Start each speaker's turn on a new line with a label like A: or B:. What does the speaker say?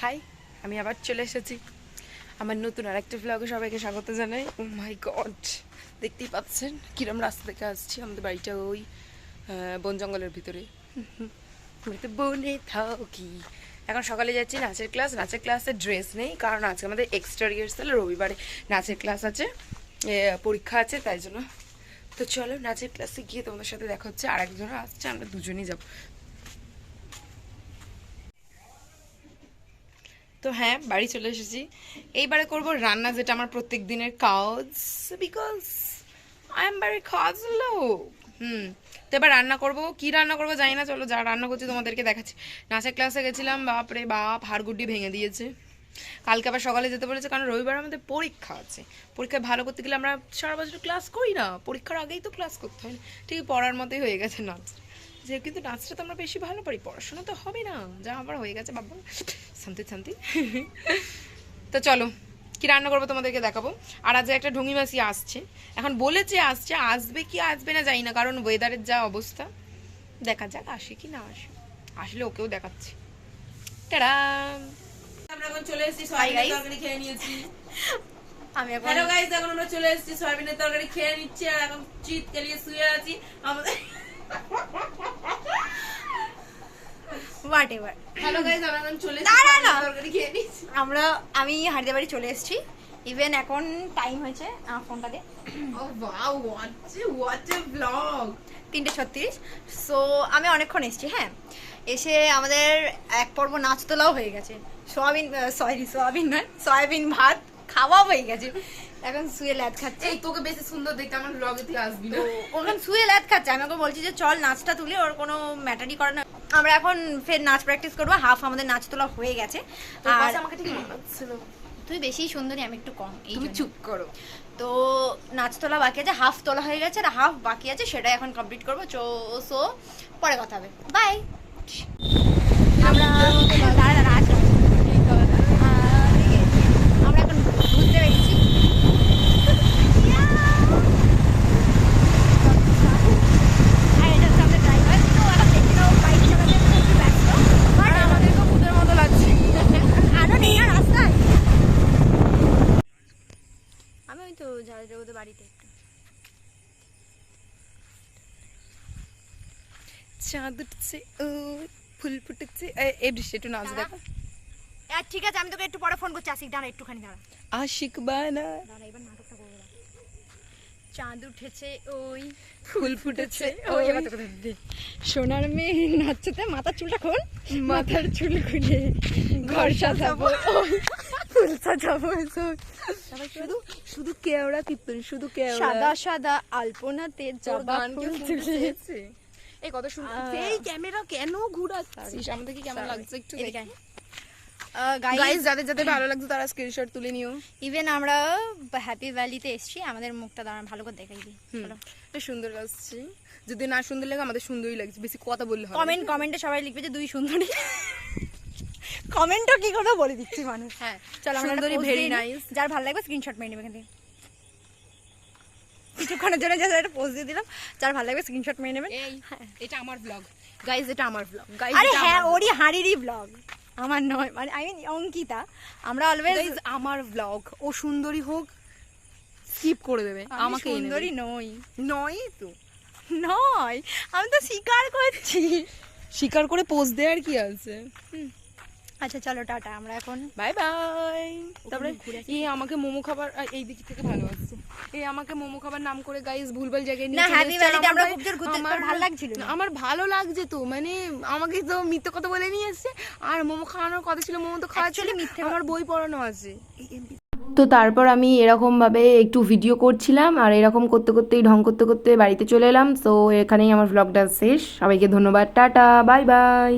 A: High আমি আবার চলে এসেছি। আমার নতুন আরেকটা ব্লগে সবাইকে স্বাগত জানাই। ও মাই গড দেখতেই পাচ্ছেন কিরম রাস্তা থেকে আসছি আমাদের বাড়িটা ওই বন জঙ্গলের ভিতরে। তো বনে থাকি। এখন সকালে যাচ্ছি নাচের ক্লাস নাচের ক্লাসে ড্রেস নেই, কারণ আজকে আমাদের এক্সট্রা রিহার্সাল রবিবারে নাচের ক্লাস আছে পরীক্ষা আছে, তাই জন্য। তো চলো, নাচের ক্লাসে গিয়ে তোমাদের সাথে দেখা হচ্ছে আর একজনও আসছে, আমরা দুজনেই যাব। তো হ্যাঁ বাড়ি চলে এসেছি। এইবারে করব রান্না, যেটা আমার প্রত্যেক দিনের কাজ। বিকজ আই এম ভেরি কাজ লোক হুম, তো এবার রান্না করব। কি রান্না করব জানি না, চলো যা রান্না করছি তোমাদেরকে দেখাচ্ছি। নাচের ক্লাসে গেছিলাম, বাপরে বাপ, হাড়গুড্ডি ভেঙে দিয়েছে। কালকে আবার সকালে যেতে বলেছে, কারণ রবিবার আমাদের পরীক্ষা আছে। পরীক্ষায় ভালো করতে গেলে আমরা সারা বছর ক্লাস করি না। পরীক্ষার আগেই তো ক্লাস করতে হয়। ঠিক পড়ার মতোই হয়ে গেছে নাচ। যে কিন্তু নাচটা তো আমরা বেশি ভালো পারি পড়াশোনা তো হবে না যা আমার হয়ে গেছে বাবা। শান্তি শান্তি তো চলো কি রান্না করব তোমাদেরকে দেখাবো? আর আজ একটা ঢুঙি মাসি আসছে। এখন বলেছে আসছে আসবে কি আসবে না জানি না কারণ ওয়েদারের যা অবস্থা। দেখা যাক আসে কি না আসে। আসলে ওকেও দেখাচ্ছি। টাটা!
B: আমরা এখন চলে এসেছি সয়াবিনের তরকারি খেয়ে নিয়েছি।
A: আমি এখন
B: হ্যালো গাইস এখন আমরা চলে এসেছি সয়াবিনের তরকারি খেয়ে নিচ্ছি আর এখন চিত কেলিয়ে শুয়ে আছি। আমাদের
C: হোয়াট এভার
B: হ্যালো গাইস আমরা এখন চলে
C: না,
B: নিচ্ছি
C: আমরা আমি হারিদা বাড়ি চলে এসেছি। ইভেন এখন টাইম হয়েছে আমার ফোনটা দিয়ে
B: ব্লগ
C: তিনটে ছত্রিশ। সো আমি অনেকক্ষণ এসেছি হ্যাঁ? এসে আমাদের এক পর্ব নাচ তোলাও হয়ে গেছে। সোয়াবিন সরি সোয়াবিন নয় সয়াবিন ভাত খাওয়াও হয়ে গেছে। এখন শুয়ে ল্যাদ খাচ্ছে।
B: এই তোকে বেশি সুন্দর দেখতে আমার ব্লগে তুই আসবি না।
C: ওখানে শুয়ে ল্যাদ খাচ্ছে। আমি ওকে বলছি যে চল নাচটা তুলি ওর কোনো ম্যাটারই করে না। আমরা এখন ফের নাচ প্র্যাকটিস করব। হাফ আমাদের নাচ তোলা হয়ে গেছে। আর
B: আমাকে ঠিক মনে হচ্ছিল
C: তুই বেশি সুন্দরী আমি একটু কম এই
B: তুমি চুপ করো।
C: তো নাচ তোলা বাকি আছে হাফ তোলা হয়ে গেছে আর হাফ বাকি আছে সেটাই এখন কমপ্লিট করব। চো সো পরে কথা হবে। বাই আমরা দাঁড়া, দাঁড়া, আজ নয়। আহ, ঠিক আছে। আমরা এখন ঘুরতে বেরিয়েছি আর এটা হচ্ছে আমাদের driver। তো এখন দেখি না ও bike চালাতে খুব ব্যস্ত। But
A: আমাদেরকে ভূতের মতো লাগছে
C: আরও নেই আর রাস্তায় আমি ওই তো ঝাড় ওদের বাড়িতে একটু।
A: চাঁদ উঠছে ও ফুল ফুটেছে এ- এই বৃষ্টি একটু নাচ দেখো
C: ঠিক আছে আমি তোকে একটু পরে ফোন করছি। আসিক দাঁড়া একটুখানি দাঁড়া।
A: আশিক বানা।
C: দাঁড়া এবার নাটকটা করব চাঁদ উঠেছে ওই।
A: ফুল ফুটেছে
C: ওই। সোনার মেয়ে নাচতে মাথার চুলটা খোল। মাথার চুল খুলে ঘর সাজাবো। ওই। ফুল সাজাবো
A: শুধু? শুধু কেওড়া তিতুন শুধু কেওড়া।
C: সাদা সাদা আলপনাতে জবা ফুল
A: শুনতে এই কত সুন্দর
C: আহ।
A: ক্যামেরা কেন ঘুরাচ্ছিস? আমাদের কেমন লাগছে একটু
C: গাইস
A: গাইস যাদের যাদের ভালো লাগছে তারা স্ক্রিনশট তুলে নিও।
C: ইভেন আমরা হ্যাপি ভ্যালিতে এসেছি আমাদের মুখটা দাঁড়ান ভালো করে দেখাই দিই।
A: বেশ সুন্দর লাগছে। যদি না সুন্দর লাগে আমাদের সুন্দরই লাগছে বেশি কথা বললে হবে।
C: কমেন্ট কমেন্টে সবাই লিখবে যে দুই সুন্দরী। কমেন্টও কি করে? বলে দিচ্ছি মানুষ।
A: হ্যাঁ
C: চলো আমরা
A: সুন্দরী ভেরি নাইস
C: যার ভালো লাগবে স্ক্রিনশট মেরে নেবে এখান থেকে কিছুক্ষণের জন্য যাদের একটা পোস্ট দিয়ে দিলাম। যার ভালো লাগবে স্ক্রিনশট মেরে নেবেন
A: এই এটা আমার ব্লগ গাইস এটা আমার ব্লগ গাইস
C: আরে হ্যাঁ ওরই হাঁড়িরই ব্লগ আমার নয় মানে আই মিন অঙ্কিতা। আমরা অলওয়েজ
A: আমার ব্লগ ও সুন্দরী হোক স্কিপ করে দেবে। আমাকে
C: সুন্দরী নই।
A: নয় তো?
C: নয়? আমি তো স্বীকার করছি।
A: স্বীকার করে পোস্ট দেয় আর কি আছে?
C: আচ্ছা চলো টাটা আমরা এখন
A: বাই বাই। তারপরে এই আমাকে মোমো খাবার এই দিক থেকে ভালো আসছে এই আমাকে মোমো খাবার নাম করে গাইস ভুলভাল জায়গায় নিয়ে। আর
C: Valley-তে
A: আমার
C: খুব জোর ঘুরতে-
A: আমার
C: ভালো লাগছিল
A: আমার ভালো লাগছে তো মানে আমাকে তো মিথ্যে কথা বলে নিয়ে এসছে। আর মোমো খাওয়ানোর কথা ছিল মোমো তো খাওয়া
C: Actually মিথ্যে
A: আমার বই পড়ানো আছে।
D: তো তারপর আমি এরকমভাবে একটু ভিডিও করছিলাম আর এরকম করতে করতেই ঢং করতে করতে বাড়িতে চলে এলাম। তো এখানেই আমার ভ্লগটা শেষ। সবাইকে ধন্যবাদ। Tata bye bye